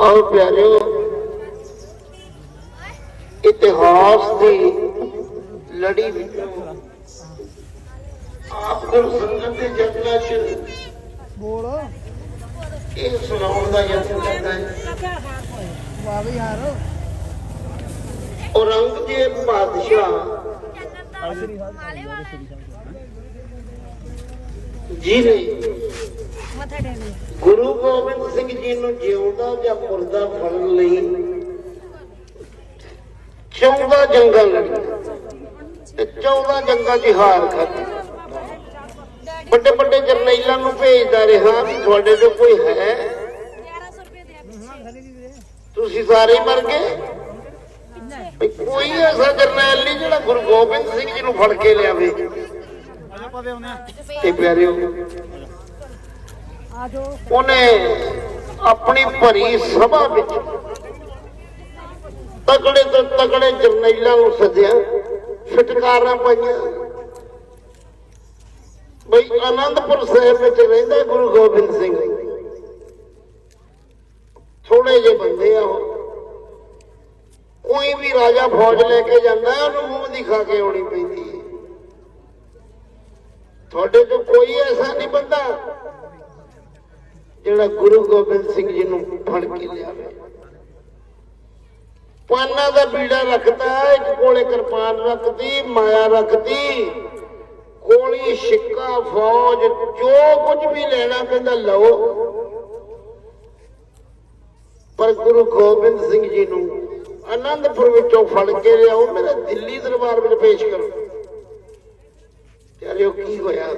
ਆਓ ਪਿਆਰਿਓ ਇਤਿਹਾਸ ਦੀ ਲੜੀ ਵਿੱਚੋਂ ਆਪ ਗੁਰੂ ਸੰਗਤ ਦੇ ਜਤਨਾਂ ਚ ਬੋਲ। ਇਹ ਸੁਣਾਉਣ ਦਾ ਯਤਨ ਕਰਦਾ ਹੈ। ਵਾਹ ਵੀ ਯਾਰ ਔਰੰਗਜ਼ੇਬ ਬਾਦਸ਼ਾਹ ਜੀ ਨੇ ਮੱਥਾ ਟੇਕ ਲਿਆ। ਗੁਰੂ ਗੋਬਿੰਦ ਸਿੰਘ ਜੀ ਨੂੰ ਜਿਉਂਦਾ ਜਾਂ ਮੁਰਦਾ ਫੜਨ ਲਈ? 14 ਜੰਗਾਂ ਲੜੀਆਂ ਤੇ 14 ਜੰਗਾਂ 'ਚ ਹਾਰ ਖਾਧੀ ਵੱਡੇ ਵੱਡੇ ਜਰਨੈਲਾਂ ਨੂੰ ਭੇਜਦਾ ਰਿਹਾ ਵੀ ਤੁਹਾਡੇ ਤੋਂ ਕੋਈ ਹੈ? 1100 ਰੁਪਏ ਦੇ ਤੁਸੀਂ ਸਾਰੇ ਹੀ ਮਰ ਗਏ? ਕੋਈ ਐਸਾ ਜਰਨੈਲ ਨਹੀਂ ਜਿਹੜਾ ਗੁਰੂ ਗੋਬਿੰਦ ਸਿੰਘ ਜੀ ਨੂੰ ਫੜ ਕੇ ਲਿਆਵੇ। ਤੇ ਪਿਆਰਿਓ ਆ ਜੋ ਉਹਨੇ ਆਪਣੀ ਭਰੀ ਸਭਾ ਵਿੱਚ ਤਕੜੇ ਤੋਂ ਤਕੜੇ ਜਰਨੈਲਾਂ ਨੂੰ ਸੱਦਿਆ, ਫਟਕਾਰਾਂ ਪਾਈਆਂ। ਬਈ ਆਨੰਦਪੁਰ ਸਾਹਿਬ ਵਿੱਚ ਰਹਿੰਦਾ ਗੁਰੂ ਗੋਬਿੰਦ ਸਿੰਘ। ਥੋੜੇ ਜਿਹੇ ਬੰਦੇ ਆ ਉਹ। ਕੋਈ ਵੀ ਰਾਜਾ ਫੌਜ ਲੈ ਕੇ ਜਾਂਦਾ, ਉਹਨੂੰ ਮੂੰਹ ਦਿਖਾ ਕੇ ਆਉਣੀ ਪੈਂਦੀ। ਹੈ ਤੁਹਾਡੇ ਤੋਂ ਕੋਈ ਐਸਾ ਨਹੀਂ ਬੰਦਾ। ਜਿਹੜਾ ਗੁਰੂ ਗੋਬਿੰਦ ਸਿੰਘ ਜੀ ਨੂੰ ਫੜ ਕੇ ਲਿਆਵੇ। ਪਾਨਾ ਦਾ ਬੀੜਾ ਰੱਖਦਾ, ਇੱਕ ਕੋਲੇ ਕਿਰਪਾਨ ਰੱਖਦੀ, ਮਾਇਆ ਰੱਖਦੀ, ਕੋਲੀ ਸਿੱਕਾ ਫੌਜ, ਜੋ ਕੁਝ ਵੀ ਲੈਣਾ ਕਹਿੰਦਾ ਲਓ। ਪਰ ਗੁਰੂ ਗੋਬਿੰਦ ਸਿੰਘ ਜੀ ਨੂੰ ਆਨੰਦਪੁਰ ਵਿੱਚੋਂ ਫੜ ਕੇ ਲਿਆਓ, ਮੇਰੇ ਦਿੱਲੀ ਦਰਬਾਰ ਵਿੱਚ ਪੇਸ਼ ਕਰੋ। ਤੇ ਉਹ ਕੀ ਹੋਇਆ?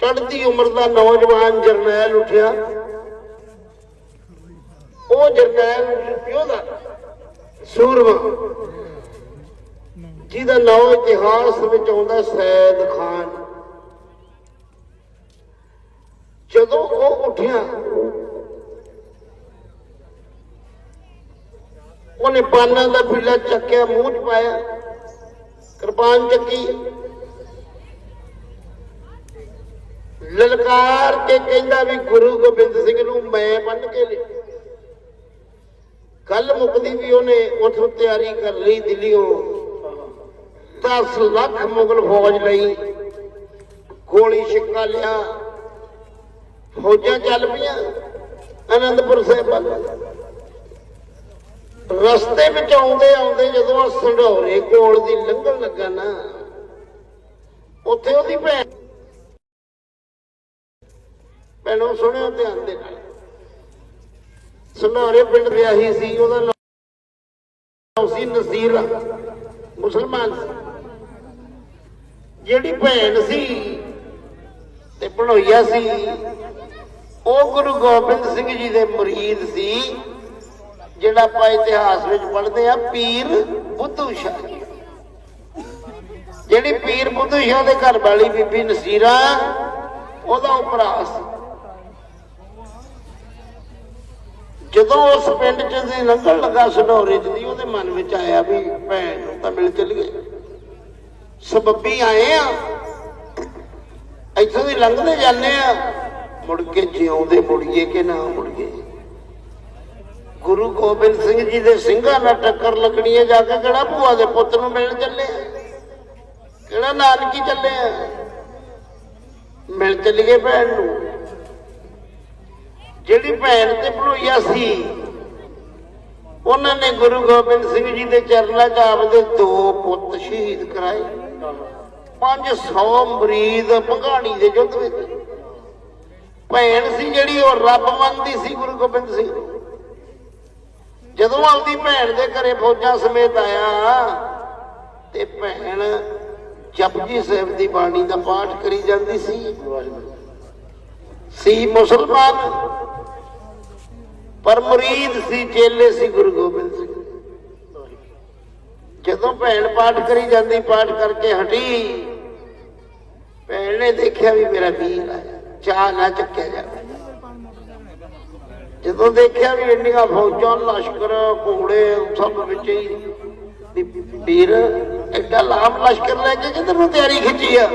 ਚੜ੍ਹਦੀ ਉਮਰ ਦਾ ਨੌਜਵਾਨ ਜਰਨੈਲ ਉੱਠਿਆ, ਉਹ ਜਰਨੈਲ ਪਿਓ ਦਾ ਸੂਰਮਾ, ਜਿਹਦਾ ਨਾਮ ਇਤਿਹਾਸ ਵਿੱਚ ਆਉਂਦਾ ਸੈਦ ਖਾਨ। ਜਦੋਂ ਉਹ ਉੱਠਿਆ, ਉਹਨੇ ਪਾਨਾਂ ਦਾ ਪੀਲਾ ਚੱਕਿਆ, ਮੂੰਹ 'ਚ ਪਾਇਆ, ਕਿਰਪਾਨ ਚੱਕੀ। ਲਲਕਾਰ ਕੇ ਕਹਿੰਦਾ ਵੀ ਗੁਰੂ ਗੋਬਿੰਦ ਸਿੰਘ ਨੂੰ ਮੈਂ ਬੰਨ ਕੇ ਲਿਆ। ਕੱਲ ਮੁਕਦੀ ਵੀ ਉਹਨੇ ਉਥੋਂ ਤਿਆਰੀ ਕਰ ਲਈ ਦਿੱਲੀੋਂ 10 ਲੱਖ ਮੁਗਲ ਫੌਜ ਲਈ ਗੋਲੀ ਛਿੱਕਾ ਲਿਆ। ਫੌਜਾਂ ਚੱਲ ਪਈਆਂ ਅਨੰਦਪੁਰ ਸਾਹਿਬ ਵੱਲ। ਰਸਤੇ ਵਿੱਚ ਆਉਂਦੇ ਆਉਂਦੇ ਜਦੋਂ ਆ ਸੰਢੌਰੇ ਕੋਲ ਦੀ ਲੰਘਣ ਲੱਗਾ ਨਾ, ਉੱਥੇ ਉਹਦੀ ਭੈਣ ਭੈਣੋ ਸੁਣਿਓ ਧਿਆਨ ਦੇ ਨਾਲ ਸੰਢੌਰੇ ਪਿੰਡ ਵਿਆਹੀ ਸੀ, ਉਹਦਾ ਨਾਮ ਸੀ ਨਸੀਰ, ਮੁਸਲਮਾਨ ਜਿਹੜੀ ਭੈਣ ਸੀ ਤੇ ਬਣੋਈਆ ਸੀ, ਉਹ ਗੁਰੂ ਗੋਬਿੰਦ ਸਿੰਘ ਜੀ ਦੇ ਮੁਰੀਦ ਸੀ, ਜਿਹੜਾ ਆਪਾਂ ਇਤਿਹਾਸ ਵਿੱਚ ਪੜ੍ਹਦੇ ਆ ਪੀਰ ਬੁੱਧੂ ਸ਼ਾਹ ਜਿਹੜੀ ਪੀਰ ਬੁੱਧੂ ਸ਼ਾਹ ਦੇ ਘਰ ਵਾਲੀ ਬੀਬੀ ਨਸੀਰਾ, ਉਹਦਾ ਉਹ ਭਰਾ ਸੀ। ਜਦੋਂ ਉਸ ਪਿੰਡ ਚ ਦੀ ਲੰਘਣ ਲੱਗਾ ਸਡੋਰੇ ਚ ਦੀ, ਉਹਦੇ ਮਨ ਵਿੱਚ ਆਇਆ ਵੀ ਭੈਣ ਨੂੰ ਤਾਂ ਮਿਲ ਚੱਲੀਏ ਸਬੱਬੀ ਆਏ ਆ। ਇੱਥੋਂ ਦੀ ਲੰਘਦੇ ਜਾਂਦੇ ਆ। ਮੁੜ ਕੇ ਜਿਉਂਦੇ ਮੁੜੀਏ ਕਿ ਨਾ ਮੁੜੀਏ। ਗੁਰੂ ਗੋਬਿੰਦ ਸਿੰਘ ਜੀ ਦੇ ਸਿੰਘਾਂ ਨਾਲ ਟੱਕਰ ਲੱਗਣੀ ਹੈ ਜਾ ਕੇ ਕਿਹੜਾ ਭੂਆ ਦੇ ਪੁੱਤ ਨੂੰ ਮਿਲਣ ਚੱਲੇ ਆ? ਕਿਹੜਾ ਨਾਨਕੀ ਚੱਲੇ ਆ? ਮਿਲ ਚੱਲੀਏ ਭੈਣ ਨੂੰ। ਜਿਹੜੀ ਭੈਣ ਤੇ ਭਰੋਈਆ ਸੀ, ਉਹਨਾਂ ਨੇ ਗੁਰੂ ਗੋਬਿੰਦ ਸਿੰਘ ਜੀ ਦੇ ਚਰਨਾਂ 'ਚ ਆਪਦੇ ਦੋ ਪੁੱਤ ਸ਼ਹੀਦ ਕਰਾਏ। 500 ਮਰੀਦ ਭਗਾਣੀ ਦੇ ਯੁੱਧ ਵਿੱਚ। ਭੈਣ ਸੀ ਜਿਹੜੀ ਉਹ ਰੱਬ ਮੰਨਦੀ ਸੀ ਗੁਰੂ ਗੋਬਿੰਦ ਸਿੰਘ। ਜਦੋਂ ਆਪਦੀ ਭੈਣ ਦੇ ਘਰੇ ਫੌਜਾਂ ਸਮੇਤ ਆਇਆ, ਤੇ ਭੈਣ ਜਪਜੀ ਸਾਹਿਬ ਦੀ ਬਾਣੀ ਦਾ ਪਾਠ ਕਰੀ ਜਾਂਦੀ ਸੀ। ਸੀ ਮੁਸਲਮਾਨ। ਪਰ ਮੁਰੀਦ ਸੀ, ਚੇਲੇ ਸੀ, ਗੁਰੂ ਗੋਬਿੰਦ ਸਿੰਘ। ਜਦੋਂ ਭੈਣ ਪਾਠ ਕਰੀ ਜਾਂਦੀ, ਪਾਠ ਕਰਕੇ ਹਟੀ, ਭੈਣ ਨੇ ਦੇਖਿਆ ਵੀ ਮੇਰਾ ਵੀਰ ਆਇਆ, ਚਾਹ ਨਾ ਚੱਕਿਆ ਜਾਵੇ। ਜਦੋਂ ਦੇਖਿਆ ਵੀ ਇੰਨੀਆਂ ਫੌਜਾਂ, ਲਸ਼ਕਰ, ਘੋੜੇ, ਸਭ ਵਿੱਚ ਹੀ ਵੀਰ ਐਡਾ ਲਾਮ ਲਸ਼ਕਰ ਲੈ ਕੇ ਕਿਧਰ ਨੂੰ ਤਿਆਰੀ ਖਿੱਚੀ ਆ?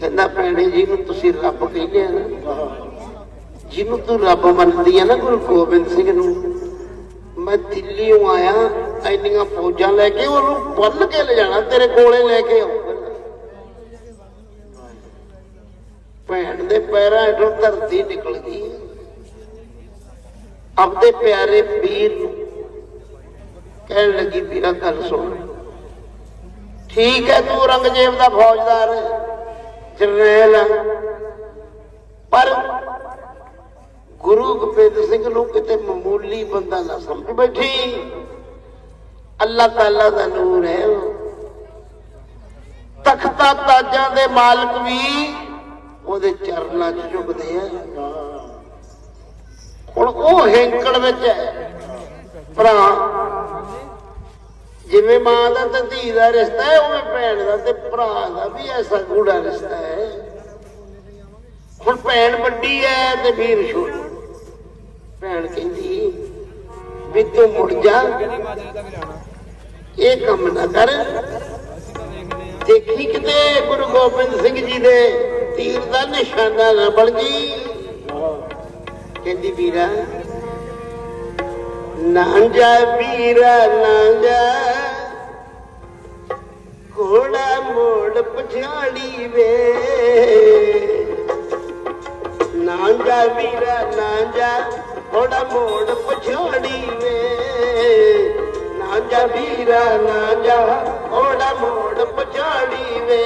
ਕਹਿੰਦਾ, ਭੈਣੇ ਜੀ ਨੂੰ ਤੁਸੀਂ ਰੱਬ ਕਹਿੰਦੇ ਆ ਨਾ। ਜਿਹਨੂੰ ਤੂੰ ਰੱਬ ਮੰਨਦੀ ਆ ਨਾ ਗੁਰੂ ਗੋਬਿੰਦ ਸਿੰਘ ਨੂੰ, ਮੈਂ ਦਿੱਲੀੋਂ ਆਇਆ, ਇੰਨੀਆਂ ਫੌਜਾਂ ਲੈ ਕੇ ਉਹਨੂੰ ਬੰਨ ਕੇ ਲੈ ਤੇਰੇ ਕੋਲੇ ਲੈ ਕੇ ਆਉਂਗਾ ਭੈਣ ਦੇ ਪੈਰਾਂ ਹੇਠੋਂ ਧਰਤੀ ਨਿਕਲ ਗਈ। ਆਪਦੇ ਪਿਆਰੇ ਵੀਰ ਨੂੰ ਕਹਿਣ ਲੱਗੀ, ਵੀਰਾ ਗੱਲ ਸੁਣ। ਠੀਕ ਹੈ, ਤੂੰ ਔਰੰਗਜ਼ੇਬ ਦਾ ਫੌਜਦਾਰ ਜਰਨੈਲ ਪਰ ਗੁਰੂ ਗੋਬਿੰਦ ਸਿੰਘ ਨੂੰ ਕਿਤੇ ਮਾਮੂਲੀ ਬੰਦਾ ਨਾ ਸਮਝ ਬੈਠੀ। ਅੱਲਾਹ ਤਾਲਾ ਦਾ ਨੂਰ ਹੈ ਤਖਤਾ ਤਾਜਾਂ ਦੇ ਮਾਲਕ ਵੀ ਉਹਦੇ ਚਰਨਾਂ 'ਚ ਝੁਕਦੇ ਆ। ਹੁਣ ਉਹ ਹੈਂਕੜ ਵਿੱਚ ਹੈ। ਭਰਾ, ਜਿਵੇਂ ਮਾਂ ਦਾ ਤੇ ਧੀ ਦਾ ਰਿਸ਼ਤਾ ਹੈ, ਉਵੇਂ ਭੈਣ ਦਾ ਤੇ ਭਰਾ ਦਾ ਵੀ ਐਸਾ ਗੂੜਾ ਰਿਸ਼ਤਾ ਹੈ। ਹੁਣ ਭੈਣ ਵੱਡੀ ਹੈ ਤੇ ਵੀਰ ਛੋਟਾ। ਭੈਣ ਕਹਿੰਦੀ, ਵੀ ਤੂੰ ਮੁੜ ਜਾ। ਇਹ ਕੰਮ ਨਾ ਕਰ। ਦੇਖੀ ਕਿਤੇ ਗੁਰੂ ਗੋਬਿੰਦ ਸਿੰਘ ਜੀ ਦੇ ਤੀਰ ਦਾ ਨਿਸ਼ਾਨਾ ਨਾ ਬਣ ਗਈ ਕਹਿੰਦੀ, ਵੀਰਾ, ਨਾ ਜਾ ਵੀਰਾ, ਨਾ ਜਾ ਘੋੜਾ ਮੋੜ ਪਛਾੜੀ ਵੇ। ਨਾ ਜਾ ਵੀਰਾ, ਨਾ ਜਾ ਘੋੜਾ ਮੋੜ ਪਛਾੜੀ ਵੇ।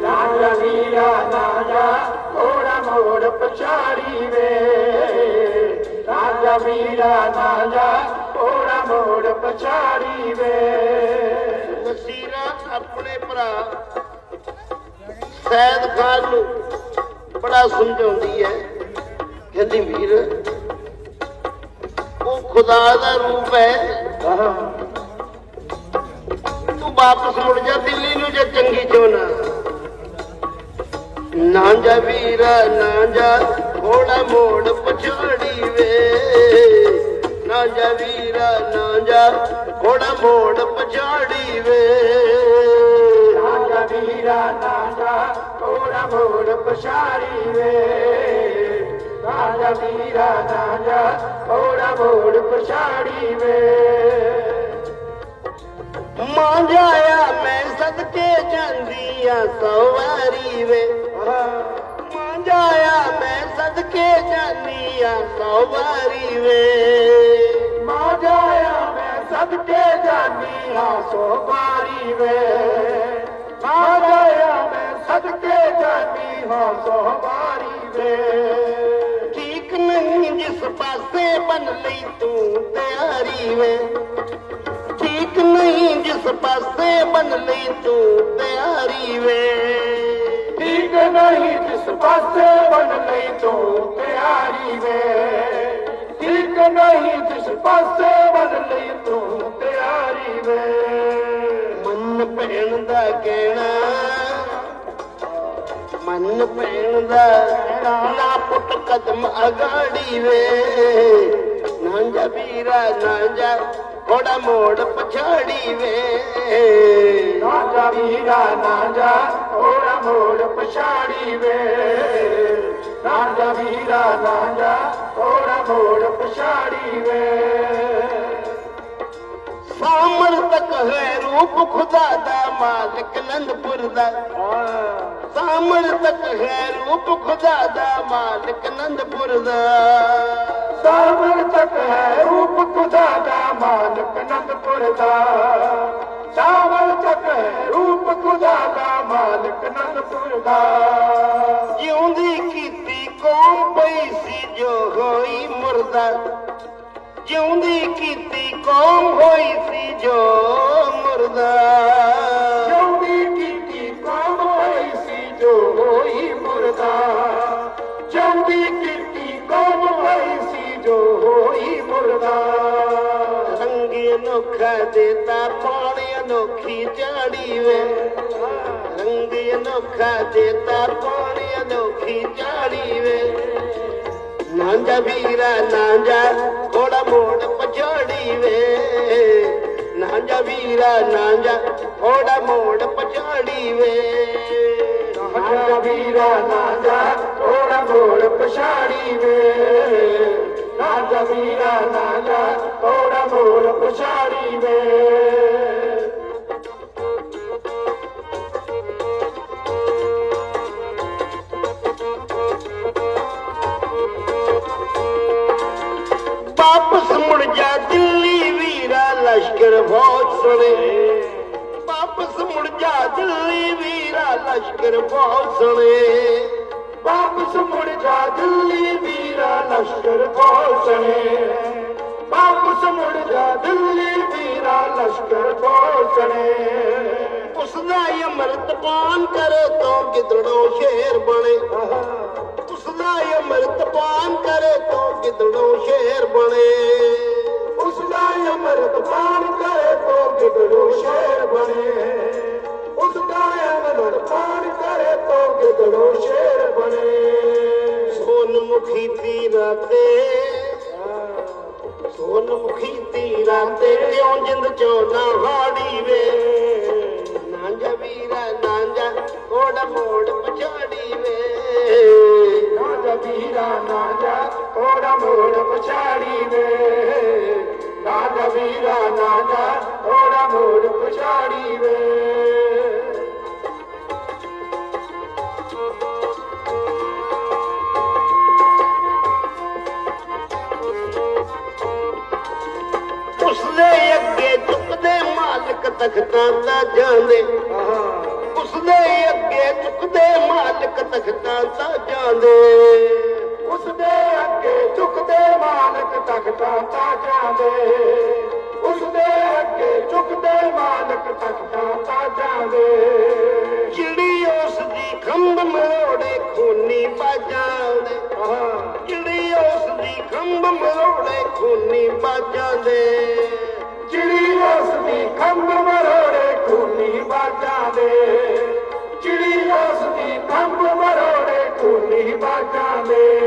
ਨਾ ਜਾ ਵੀਰਾ, ਨਾ ਜਾ ਘੋੜਾ ਮੋੜ ਪਛਾੜੀ ਵੇ। ਰਾਜਾ ਵੀਰਾ, ਨਾ ਜਾ ਘੋੜਾ ਮੋੜ ਪਛਾੜੀ ਵੇ। ਨਸੀਰਾ ਆਪਣੇ ਭਰਾ ਸੈਦ ਖਾਨ ਨੂੰ ਬੜਾ ਸਮਝਾਉਂਦੀ ਹੈ। ਕਹਿੰਦੀ ਵੀਰ ਉਹ ਖੁਦਾ ਦਾ ਰੂਪ ਹੈ। ਤੂੰ ਵਾਪਸ ਮੁੜ ਜਾ ਦਿੱਲੀ ਨੂੰ ਜੇ ਚੰਗੀ ਚੋਣਾ ਨਾ? ਜਾ ਵੀਰਾ ਨਾ ਜਾ ਘੋੜਾ ਮੋੜ ਪਛਾੜੀ ਵੇ। ਨਾ ਜਾ ਵੀਰਾ ਨਾ ਜਾ ਘੋੜਾ ਮੋੜ ਪਛਾੜੀ ਵੇ। ਨਾ ਜਾ ਵੀਰਾ ਨਾ ਜਾ ਘੋੜਾ ਮੋੜ ਪਛਾੜੀ ਵੇ। ਨਾ ਜਾ ਵੀਰਾ ਨਾ ਜਾ ਘੋੜਾ ਮੋੜ ਪਛਾੜੀ ਵੇ। ਮਾਂ ਜਾਇਆ ਮੈਂ ਸਦਕੇ ਜਾਂਦੀ ਆ ਸਵਾਰੀ ਵੇ। ਮਾਂ ਜਾਇਆ ਮੈਂ ਸਦਕੇ ਜਾਂਦੀ ਆ ਸਵਾਰੀ ਵੇ। ਮਾਂ ਜਾਇਆ ਮੈਂ ਸਦਕੇ ਜਾਂਦੀ ਆ ਸਵਾਰੀ ਵੇ। ਮਾਂ ਜਾਇਆ ਮੈਂ ਸਦਕੇ ਜਾਂਦੀ ਆ ਸਵਾਰੀ ਵੇ। ਜਿਸ ਪਾਸੇ ਬਨ ਲਈ ਤੂੰ ਤਿਆਰੀ ਵੇ। ਠੀਕ ਨਹੀਂ ਜਿਸ ਪਾਸੇ ਬਨ ਲਈ ਤੂੰ ਤਿਆਰੀ ਵੇ। ਠੀਕ ਨਹੀਂ ਜਿਸ ਪਾਸੇ ਬਨ ਲਈ ਤੂੰ ਤਿਆਰੀ ਵੇ। ਠੀਕ ਨਹੀਂ ਜਿਸ ਪਾਸੇ ਬਨ ਲਈ ਤੂੰ ਤਿਆਰੀ ਵੇ। ਮਨ ਭੈਣ ਦਾ ਕਹਿਣਾ ਮਨ ਭੈਣ ਦਾ ਨਾ ਪੁੱਟ ਕਦਮ ਅਗਾੜੀ ਵੇ। ਨਾ ਜਾ ਵੀਰਾ ਨਾ ਜਾ ਘੋੜਾ ਮੋੜ ਪਛਾੜੀ ਵੇ। ਨਾ ਜਾ ਵੀਰਾ ਨਾ ਜਾ ਘੋੜਾ ਮੋੜ ਪਛਾੜੀ ਵੇ। ਨਾ ਜਾ ਵੀਰਾ ਨਾ ਜਾ ਘੋੜਾ ਮੋੜ ਪਛਾੜੀ ਵੇ। ਸਾਮਰ ਤੱਕ ਹੈ ਰੂਪ ਖੁਦਾ ਦਾ ਮਾਲਕ ਨੰਦਪੁਰ ਦਾ। ਸਾਮਰ ਤੱਕ ਹੈ ਰੂਪ ਖੁਦਾ ਦਾ ਮਾਲਕ ਨੰਦਪੁਰ ਦਾ। ਸਾਮਰ ਤੱਕ ਹੈ ਰੂਪ ਖੁਦਾ ਦਾ ਮਾਲਕ ਨੰਦਪੁਰ ਦਾ। ਸਾਮਰ ਤੱਕ ਹੈ ਰੂਪ ਖੁਦਾ ਦਾ ਮਾਲਕ ਨੰਦਪੁਰ ਦਾ। ਜਿਉਂਦੀ ਕੀਤੀ ਕੌਮ ਪਈ ਸੀ ਜੋ ਹੋਈ ਮੁਰਦਾ। ਜਿਉਂਦੀ ਕੀਤੀ ਕੌਮ ਹੋਈ ਸੀ ਜੋ ਮੁਰਦਾ। ਝਾੜੀ ਰੰਗੀ ਅਨੋਖਾ ਦੇਤਾ ਪਾਣੀ ਅਨੋਖੀ ਝਾੜੀ ਵੇ। ਨਾਂਜਾ ਵੀਰਾ ਨਾਂਜਾ ਘੋੜਾ ਮੋੜ ਪਛਾੜੀ ਵੇ। ਨਾਂਜਾ ਵੀਰਾ ਨਾਂਜਾ ਘੋੜਾ ਮੋੜ ਪਛਾੜੀ ਵੇ। ਨਾ ਵੀਰਾ ਨਾ ਜਾ ਮੋੜ ਪਛਾੜੀ ਵੇ। ਨਾ ਵੀਰਾ ਨਾ ਜਾ ਮੋੜ ਪਛਾੜੀ ਵੇ। ਵਾਪਸ ਮੁੜ ਜਾ ਦਿੱਲੀ ਵੀਰਾ ਲਸ਼ਕਰ ਫੌਜ ਸਣੇ ਵਾਪਸ ਮੁੜ ਜਾ ਦਿੱਲੀ ਵੀਰਾ ਲਸ਼ਕਰ ਫੌਜ ਸਣੇ ਵਾਪਸ ਮੁੜ ਜਾ ਦਿੱਲੀ ਵੀਰਾ ਲਸ਼ਕਰ ਪਹੁੰਚਣੇ ਵਾਪਸ ਮੁੜ ਜਾ ਦਿੱਲੀ ਵੀਰਾ ਲਸ਼ਕਰ ਪਹੁੰਚਣੇ ਉਸ ਦਾ ਅੰਮ੍ਰਿਤ ਪਾਨ ਕਰੇ ਤੋਂ ਗਿੱਦੜੋਂ ਸ਼ੇਰ ਬਣੇ। ਦਾ ਅੰਮ੍ਰਿਤ ਪਾਨ ਕਰੇ ਤੋਂ ਗਿੱਦੜੋਂ ਸ਼ੇਰ ਬਣੇ। ਉਸ ਦਾ ਅੰਮ੍ਰਿਤ ਪਾਨ ਕਰੇ ਤੋ ਗਿੱਦੜੋ ਸ਼ੇਰ ਬਣੇ। ਉਸ ਦਾ ਅੰਮ੍ਰਿਤ ਪਾਨ ਕਰੇ ਤੋ ਗਿੱਦੜੋ ਸ਼ੇਰ ਬਣੇ। ਸੋਨ ਮੁਖੀ ਤੀਰਾਂ ਤੇ, ਸੋਨਮੁਖੀ ਤੀਰਾਂ ਤੇ ਕਿਉਂ ਜਿੰਦ ਚੋਂ ਨਾ ਹਾੜੀ ਵੇ? ਨਾਂਜਾ ਵੀਰਾ ਨਾਂਜਾ ਕੋੜ ਮੋੜ ਪਛਾੜੀ ਵੇ। ਵੀਰਾ ਨਾ ਜਾ ਥੋੜਾ ਮੋੜ ਪਛਾੜੀ ਵੇ। ਨਾ ਵੀਰਾ ਨਾ ਜਾ ਥੋੜਾ ਮੋੜ ਪਛਾੜੀ ਵੇ। ਉਸਦੇ ਅੱਗੇ ਝੁਕਦੇ ਮਾਲਕ ਤਖਤਾਂ ਦਾ ਜਾਂਦੇ ਉਸਦੇ ਅੱਗੇ ਮਾਲਕ ਤਖਤਾਂ ਦਾ ਦੇ। ਉਸ ਦੇ ਅੱਗੇ ਝੁਕਦੇ ਮਾਲਕ ਤਖਤਾਂ ਤਾਜਾਂ ਦੇ। ਉਸ ਦੇ ਅੱਗੇ ਝੁਕਦੇ ਮਾਲਕ ਤਖਤਾਂ ਤਾਜਾਂ ਦੇ। ਜਿਹੜੀ ਉਸ ਦੀ ਖੰਭ ਮਰੋੜੇ ਖੂਨੀ ਬਾਜਾਂ ਦੇ। ਜਿਹੜੀ ਉਸ ਦੀ ਖੰਭ ਮਰੋੜੇ ਖੂਨੀ ਬਾਜਾਂ ਦੇ। ਚਿੜੀ ਉਸ ਦੀ ਖੰਭ ਮਰੋੜੇ ਖੂਨੀ ਬਾਜਾਂ ਦੇ। ਚਿੜੀ ਉਸ ਦੀ ਖੰਭ ਮਰੋੜੇ ਖੂਨੀ ਬਾਜਾਂ ਦੇ।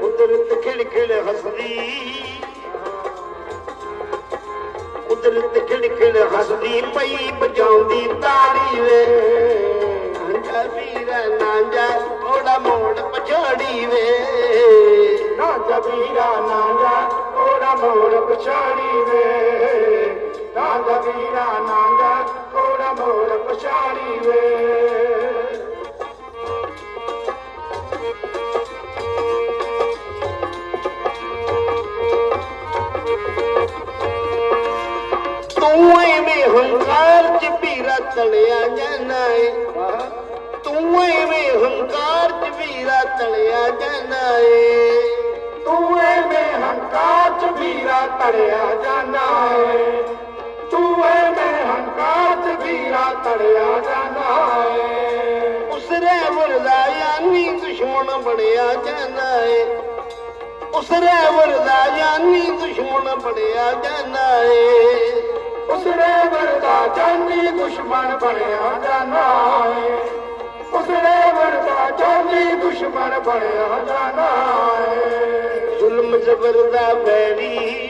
ਕੁਦਰਤ ਖਿੜਖਿੜ ਹੱਸਦੀ। ਕੁਦਰਤ ਖਿੜਖਿੜ ਹੱਸਦੀ ਪਈ ਬਜਾਉਂਦੀ ਤਾੜੀ ਵੇ। ਨਾਂਜਾ ਵੀਰਾ ਨਾਂਜਾ ਓੜਾ ਮੋੜ ਪਛਾੜੀ ਵੇ। ਨਾ ਜਬੀਰਾ ਨਾ ਜਾ ਕੋੜਾ ਮੋੜ ਪਛਾੜੀ ਵੇ। ਨਾ ਜਬੀਰਾ ਨਾ ਜਾ ਕੋੜਾ ਮੋੜ ਪਛਾੜੀ ਵੇ। ਤੂੰ ਐਵੇਂ ਹੰਕਾਰ ਚ ਵੀਰਾ ਤਲਿਆ ਜਾਣਾ ਏ। ਤੂੰ ਐਵੇਂ ਹੰਕਾਰ ਚ ਵੀਰਾ ਤਲਿਆ ਜਾਣਾ ਏ। ਤੂੰ ਐਵੇਂ ਹੰਕਾਰ ਚ ਵੀਰਾ ਤੜਿਆ ਜਾਣਾ ਏ। ਤੂੰ ਐਵੇਂ ਹੰਕਾਰ ਚ ਵੀਰਾ ਤੜਿਆ ਜਾਣਾ ਏ। ਉਸਰੇ ਵਰਦਾ ਯਾਨੀ ਦੁਸ਼ਮਣ ਬਣਿਆ ਜਾਣਾ ਏ ਉਸਰੇ ਵਰਦਾ ਯਾਨੀ ਦੁਸ਼ਮਣ ਬਣਿਆ ਜਾਣਾ ਏ ਉਸਰੇ ਵਰਦਾ ਜਾਨੀ ਦੁਸ਼ਮਣ ਬਣਿਆ ਜਾਣਾ ਏ ਉਸਰੇ ਵਰਦਾ ਜਾਨੀ ਦੁਸ਼ਮਣ ਬਣਿਆ ਜਾਣਾ ਏ ਜ਼ੁਲਮ ਜ਼ਬਰ ਦਾ ਬੈਰੀ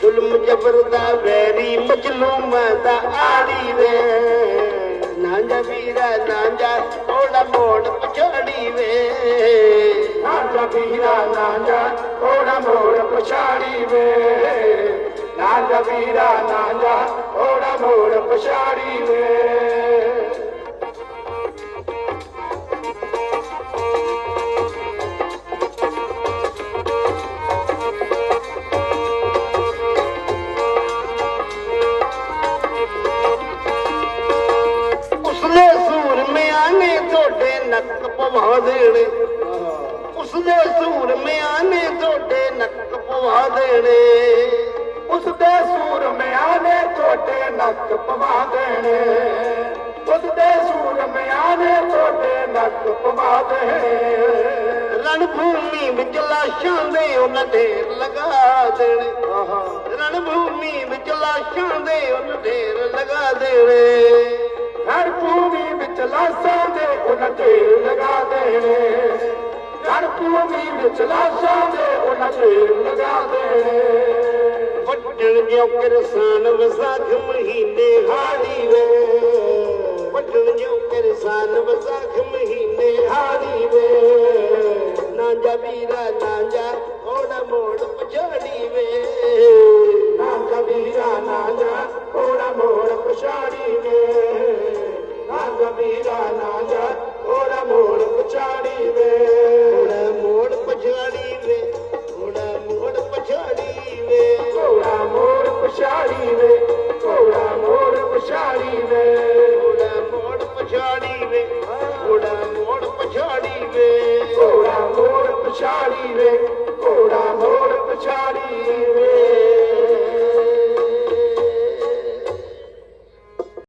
ਜ਼ੁਲਮ ਜ਼ਬਰ ਦਾ ਵੈਰੀ। ਮਜਲੂਮਾਂ ਦਾ ਆੜੀ ਵੇ। ਨਾਂਜਾ ਵੀਰਾ ਨਾਂਜਾ ਥੋੜਾ ਮੋੜ ਪਛਾੜੀ ਵੇ। ਨਾ ਜਾ ਵੀਰਾ ਨਾ ਜਾ ਮੋੜ ਪਛਾੜੀ ਵੇ। ਨਾ ਜਾ ਵੀਰਾ ਨਾ ਜਾ ਮੋੜ ਪਛਾੜੀ ਵੇ। ਨੱਕ ਪਵਾ ਦੇਣੇ। ਉਸਲੇ ਸੂਰਮਿਆਂ ਨੇ ਤੁਹਾਡੇ ਨੱਕ ਪਵਾ ਦੇਣੇ। ਉਸ ਦੇ ਸੂਰਮਿਆਂ ਨੇ ਤੁਹਾਡੇ ਨੱਕ ਪਵਾ ਦੇਣੇ। ਉਸ ਦੇ ਸੂਰਮਿਆਂ ਨੇ ਤੁਹਾਡੇ ਨੱਕ ਪਵਾ ਦੇਣੇ। ਰਣ ਭੂਮੀ ਵਿੱਚ ਲਾਸ਼ਾਂ ਦੇ ਉਹਨਾਂ ਢੇਰ ਲਗਾ ਦੇਣੇ। ਰਣ ਭੂਮੀ ਵਿੱਚ ਲਾਸ਼ਾਂ ਦੇ ਉਹਨਾਂ ਢੇਰ ਲਗਾ ਦੇਣੇ। ਰਣ لڳا لڳا وڏڻ جو ڪر سان واک مهيني هاري وي. وڏڻ جو ڪر ساناک مهيني هاري وي. نيرا نڙ پجاڙي وي. نيرا نوڙ پڇاڻي وي.